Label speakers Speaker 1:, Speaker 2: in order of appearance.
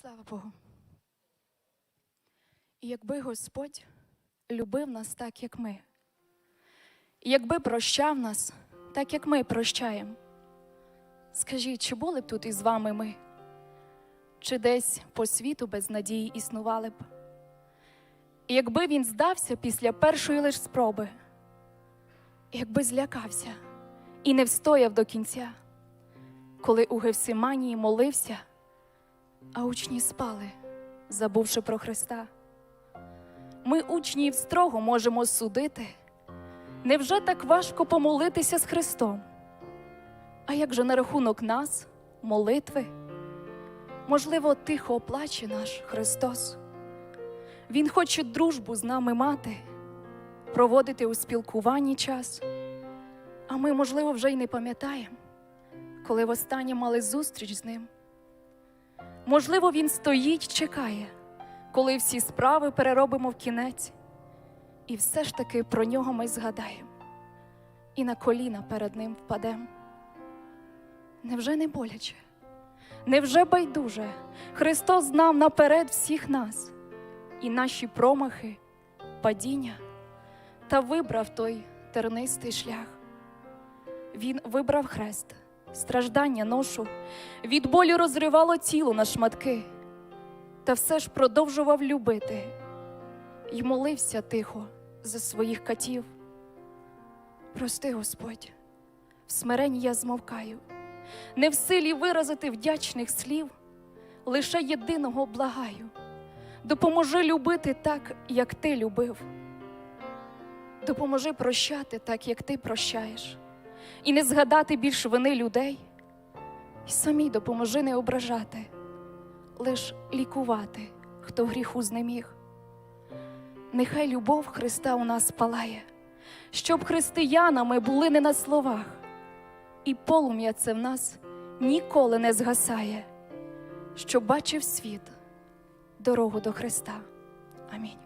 Speaker 1: Слава Богу. Якби Господь любив нас так, як ми, якби прощав нас, так як ми прощаємо, скажіть, чи були б тут із вами ми? Чи десь по світу без надії існували б? Якби він здався після першої лиш спроби, якби злякався і не встояв до кінця, коли у Гевсиманії молився, а учні спали, забувши про Христа. Ми учнів строго можемо судити. Невже так важко помолитися з Христом? А як же на рахунок нас, молитви? Можливо, тихо оплаче наш Христос. Він хоче дружбу з нами мати, проводити у спілкуванні час. А ми, можливо, вже й не пам'ятаємо, коли востаннє мали зустріч з ним. Можливо, він стоїть, чекає, коли всі справи переробимо в кінець, і все ж таки про нього ми згадаємо, і на коліна перед ним впадемо. Невже не боляче? Невже байдуже? Христос знав наперед всіх нас, і наші промахи, падіння, та вибрав той тернистий шлях. Він вибрав хрест, страждання ношу, від болю розривало тіло на шматки, та все ж продовжував любити й молився тихо за своїх катів. Прости, Господь, в смиренні я змовкаю, не в силі виразити вдячних слів, лише єдиного благаю. Допоможи любити так, як ти любив. Допоможи прощати так, як ти прощаєш, і не згадати більш вини людей. І самі допоможи не ображати, лиш лікувати, хто гріху знеміг. Нехай любов Христа у нас палає, щоб християнами були не на словах, і полум'я це в нас ніколи не згасає, щоб бачив світ дорогу до Христа. Амінь.